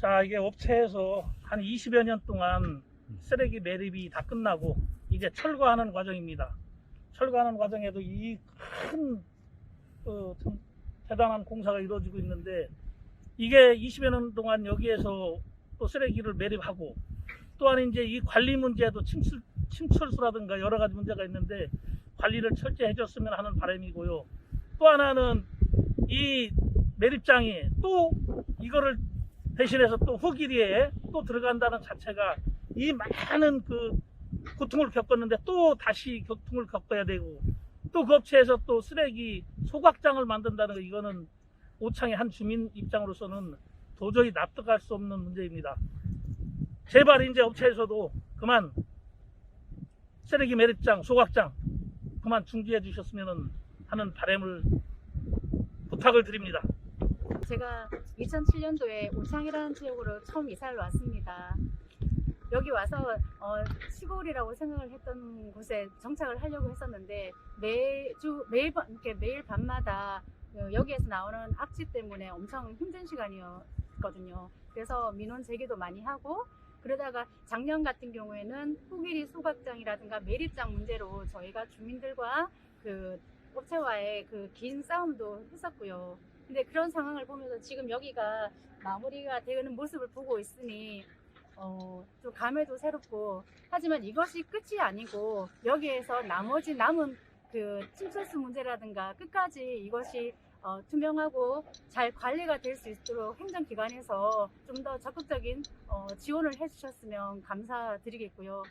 자, 이게 업체에서 한 20여 년 동안 쓰레기 매립이 다 끝나고 이제 철거하는 과정입니다. 철거하는 과정에도 이큰 어, 참 대단한 공사가 이루어지고 있는데 이게 20여 년 동안 여기에서 또 쓰레기를 매립하고 또한 이제 이 관리 문제도 침출, 침철수라든가 여러 가지 문제가 있는데 관리를 철저히 해줬으면 하는 바람이고요. 또 하나는 이 매립장이 또 이거를 대신해서 또 흙이리에 또 들어간다는 자체가 이 많은 그 고통을 겪었는데 또 다시 고통을 겪어야 되고 또 그 업체에서 또 쓰레기 소각장을 만든다는 거 이거는 오창의 한 주민 입장으로서는 도저히 납득할 수 없는 문제입니다. 제발 이제 업체에서도 그만 쓰레기 매립장, 소각장 그만 중지해 주셨으면 하는 바람을 부탁을 드립니다. 제가 2007년도에 오창이라는 지역으로 처음 이사를 왔습니다. 여기 와서 어, 시골이라고 생각을 했던 곳에 정착을 하려고 했었는데 매주 매일 밤- 이렇게 매일 밤마다 어, 여기에서 나오는 악취 때문에 엄청 힘든 시간이었거든요. 그래서 민원 제기도 많이 하고 그러다가 작년 같은 경우에는 후기리 소각장이라든가 매립장 문제로 저희가 주민들과 그 업체와의 그 긴 싸움도 했었고요. 근데 그런 상황을 보면서 지금 여기가 마무리가 되는 모습을 보고 있으니 어, 좀 감회도 새롭고 하지만 이것이 끝이 아니고 여기에서 나머지 남은 그 침철수 문제라든가 끝까지 이것이 어, 투명하고 잘 관리가 될 수 있도록 행정기관에서 좀 더 적극적인 어, 지원을 해주셨으면 감사드리겠고요.